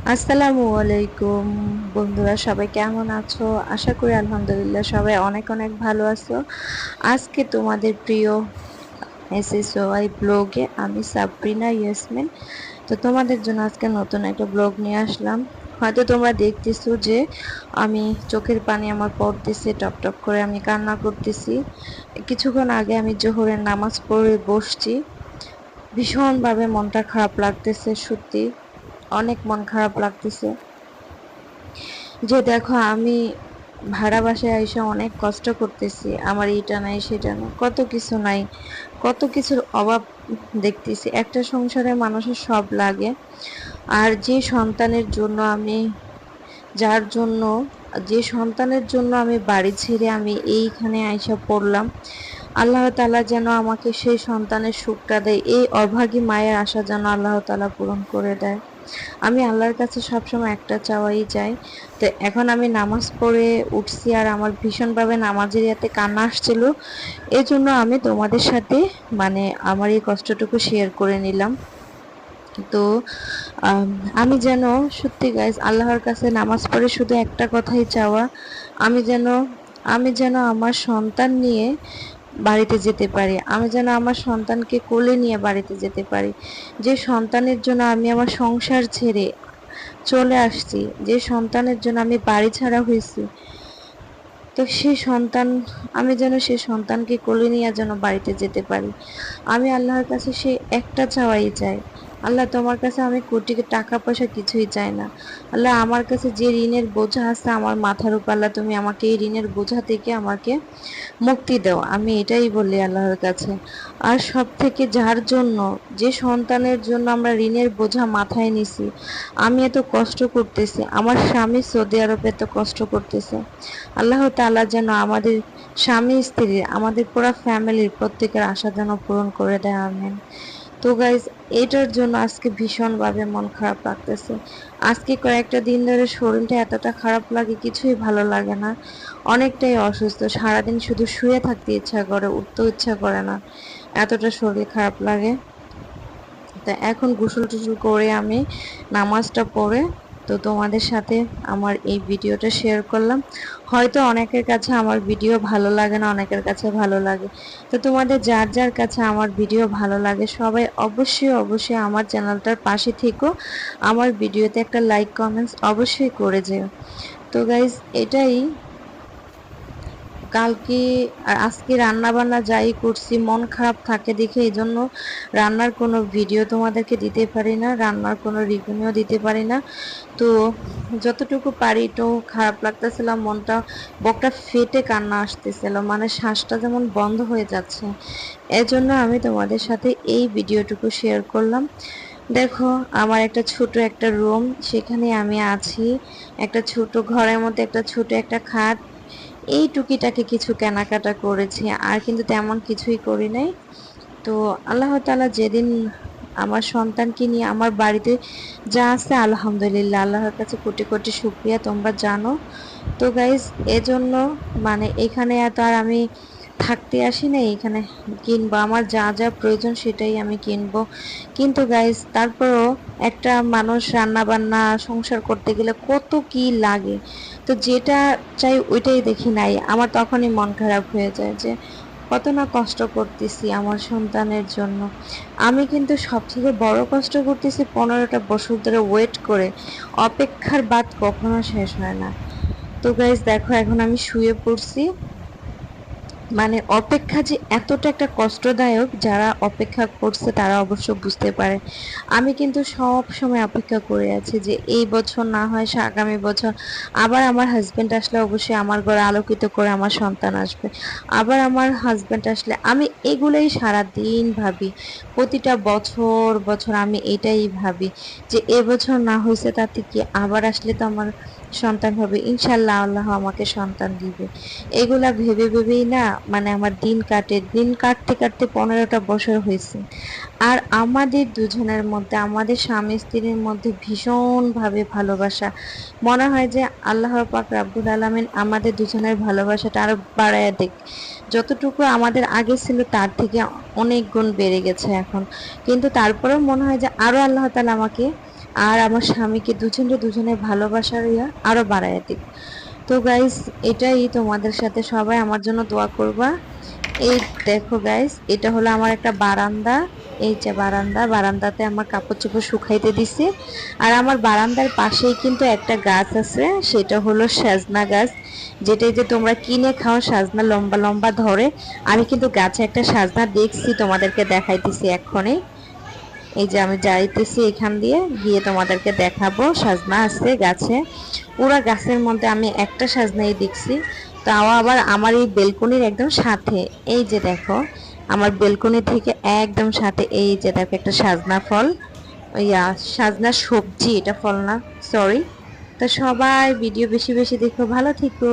আসসালামু আলাইকুম, বন্ধুরা সবাই কেমন আছো? আশা করি আলহামদুলিল্লাহ সবাই অনেক অনেক ভালো আছো। আজকে তোমাদের প্রিয় এসএসওয়াই ব্লগে আমি সাবরিনা ইয়াসমিন। তো তোমাদের জন্য আজকে নতুন একটা ব্লগ নিয়ে আসলাম। হয়তো তোমরা দেখতেছো যে আমি চোখের পানি আমার পড়তেছে, টপ টপ করে আমি কান্না করতেছি। কিছুক্ষণ আগে আমি জোহরের নামাজ পড়ে বসছি। ভীষণভাবে মনটা খারাপ লাগতেছে, সত্যি। অনেক মন খারাপ লাগতেছে। যে দেখো, আমি ভাড়া বাসায় এসে অনেক কষ্ট করতেছি, আমার এটা নাই, সেটা নাই, কত কিছু নাই, কত কিছুর অভাব দেখতেছি। একটা সংসারে মানুষের সব লাগে, আর যে সন্তানের জন্য আমি, যার জন্য, যে সন্তানের জন্য আমি বাড়ি ছেড়ে আমি এইখানে আইসা পড়লাম, আল্লাহ তালা যেন আমাকে সেই সন্তানের সুখটা দেয়, এই অভাগী মায়ের আশা যেন আল্লাহ তালা পূরণ করে দেয়। আমি আল্লাহর কাছে সবসময় একটা চাওয়াই চাই। তো এখন আমি নামাজ পড়ে উঠছি আর আমার ভীষণভাবে নামাজের ইয়াতে কান্না আসছিল। এই জন্য আমি তোমাদের সাথে মানে আমার এই কষ্টটুকু শেয়ার করে নিলাম। তো, আমি যেন সত্যি গাইজ আল্লাহর কাছে নামাজ পড়ে শুধু একটা কথাই চাওয়া। আমি যেন আমি যেন আমার সন্তান নিয়ে বাড়িতে যেতে পারি। আমি যেন আমার সন্তানকে কোলে নিয়ে বাড়িতে যেতে পারি। যে সন্তানের জন্য আমি আমার সংসার ছেড়ে চলে আসছি, যে সন্তানের জন্য আমি বাড়ি ছাড়া হয়েছি, তো সেই সন্তান, আমি যেন সেই সন্তানকে কোলে নিয়ে যেন বাড়িতে যেতে পারি। আমি আল্লাহর কাছে সেই একটা চাওয়াই চাই। আল্লাহ, তোমার কাছে আমি কোটি টাকা পয়সা কিছুই চাই না। আল্লাহ, আমার কাছে যে ঋণের বোঝা আছে আমার মাথার উপর, আল্লাহ, তুমি আমাকে এই ঋণের বোঝা থেকে আমাকে মুক্তি দাও। আমি এটাই বলি আল্লাহর কাছে। আর সব থেকে যার জন্য, যে সন্তানের জন্য আমরা ঋণের বোঝা মাথায় নিছি, আমি এত কষ্ট করতেছি, আমার স্বামী সৌদি আরবে এত কষ্ট করতেছে। আল্লাহ তাআলা যেন আমাদের স্বামী স্ত্রীর আমাদের পুরো ফ্যামিলির প্রত্যেকের আশা যেন পূরণ করে দেয়, আমেন। তো গাইজ এটার জন্য আজকে ভীষণভাবে মন খারাপ লাগতেছে। আজকে কয়েকটা দিন ধরে শরীরটা এতটা খারাপ লাগে, কিছুই ভালো লাগে না। অনেকটাই অসুস্থ, সারাদিন শুধু শুয়ে থাকতে ইচ্ছা করে, উঠতেও ইচ্ছা করে না। এতটা শরীর খারাপ লাগে। তা এখন গোসল টুসল করে আমি নামাজটা পড়ে তো তোমাদের সাথে আমার এই ভিডিওটা শেয়ার করলাম। হয়তো অনেকের কাছে আমার ভিডিও ভালো লাগে না, অনেকের কাছে ভালো লাগে। তো তোমাদের যার যার কাছে আমার ভিডিও ভালো লাগে, সবাই অবশ্যই অবশ্যই আমার চ্যানেলটার পাশে থেকো। আমার ভিডিওতে একটা লাইক কমেন্টস অবশ্যই করে যেও। তো গাইজ এটাই কালকে আজকে রান্না বান্না যাই করছি, মন খারাপ থাকে দেখে এই জন্য রান্নার কোনো ভিডিও তোমাদেরকে দিতে পারি না, রান্নার কোনো রিভিউও দিতে পারি না। তো যতটুকু পারি তো খারাপ লাগতেছিল, মনটা বকটা ফেটে কান্না আসতেছিল মানে শ্বাসটা যেমন বন্ধ হয়ে যাচ্ছে। এজন্য আমি তোমাদের সাথে এই ভিডিওটুকু শেয়ার করলাম। দেখো, আমার একটা ছোট একটা রুম সেখানে আমি আছি। একটা ছোট ঘরের মধ্যে একটা ছোট একটা খাট এই টুকিটাকে কিছু কেনাকাটা করেছি, আর কিন্তু তেমন কিছুই করি নাই। তো আল্লাহ তালা যেদিন আমার সন্তানকে নিয়ে আমার বাড়িতে যা আছে, আলহামদুলিল্লাহ, আল্লাহর কাছে কোটি কোটি শুক্রিয়া, তোমরা জানো। তো গাইজ এজন্য মানে এখানে এত আর আমি থাকতে আসি না এখানে কিনবো। আমার যা যা প্রয়োজন সেটাই আমি কিনবো। কিন্তু গাইজ তারপরও একটা মানুষ রান্না বান্না সংসার করতে গেলে কত কি লাগে। তো যেটা চাই ওইটাই দেখি নাই। আমার তখনই মন খারাপ হয়ে যায় যে, কত না কষ্ট করতেছি আমার সন্তানের জন্য। আমি কিন্তু সবথেকে বড় কষ্ট করতেছি পনেরোটা বছর ধরে ওয়েট করে। অপেক্ষার বাদ কখনো শেষ হয় না। তো গাইজ দেখো, এখন আমি শুয়ে পড়ছি। মানে অপেক্ষা যে এতটা একটা কষ্টদায়ক যারা অপেক্ষা করছে তারা অবশ্য বুঝতে পারে। আমি কিন্তু সব সময় অপেক্ষা করে আছি যে এই বছর না হয় সে আগামী বছর আবার আমার হাজব্যান্ড আসলে অবশ্যই আমার ঘরে আলোকিত করে আমার সন্তান আসবে। আবার আমার হাজব্যান্ড আসলে আমি এগুলোই সারাদিন ভাবি। প্রতিটা বছর বছর আমি এটাই ভাবি যে এবছর না হয়েছে তাতে কি আবার আসলে তো আমার সন্তান হবে। ইনশাল্লাহ আল্লাহ আমাকে সন্তান দিবে। এগুলা ভেবে ভেবেই না মানে আমার দিন কাটে। দিন কাটতে কাটতে পনেরোটা বছর হয়েছে। আর আমাদের দুজনের মধ্যে, আমাদের স্বামী স্ত্রীর মধ্যে ভীষণভাবে ভালোবাসা। মনে হয় যে আল্লাহ পাক রাব্বুল আলমিন আমাদের দুজনের ভালোবাসাটা আরও বাড়াইয়া দেখ যতটুকু আমাদের আগে ছিল, তার থেকে অনেক গুণ বেড়ে গেছে এখন। কিন্তু তারপরেও মনে হয় যে আরও আল্লাহ তালা আমাকে আর আমার স্বামীকে দুজনে দুজনে ভালোবাসার ইয়া আরও বাড়াইয়া দিক। তো গাইস এটাই তোমাদের সাথে সবাই আমার জন্য দোয়া করবা। এই দেখো গাইস এটা হলো আমার একটা বারান্দা। এই যে বারান্দা, বারান্দাতে আমার কাপড় চোপড় শুকাইতে দিছি। আর আমার বারান্দার পাশেই কিন্তু একটা গাছ আছে, সেটা হলো সাজনা গাছ। যেটা যে তোমরা কিনে খাও, সাজনা লম্বা লম্বা ধরে। আমি কিন্তু গাছে একটা সাজনা দেখছি, তোমাদেরকে দেখাইতেছি এক্ষণে। এই যে আমি যাইতেছি এখান দিয়ে, গিয়ে তোমাদেরকে দেখাবো, সাজনা আছে গাছে। পুরা গাছের মধ্যে আমি একটা সাজনাই দেখছি। তাও আবার আমার এই বেলকনির একদম সাথে। এই যে দেখো, আমার বেলকনি থেকে একদম সাথে এই যে দেখো একটা সাজনা ফল। ইয়া, সাজনা সবজি, এটা ফল না সরি তো সবাই ভিডিও বেশি বেশি দেখো, ভালো থেকো।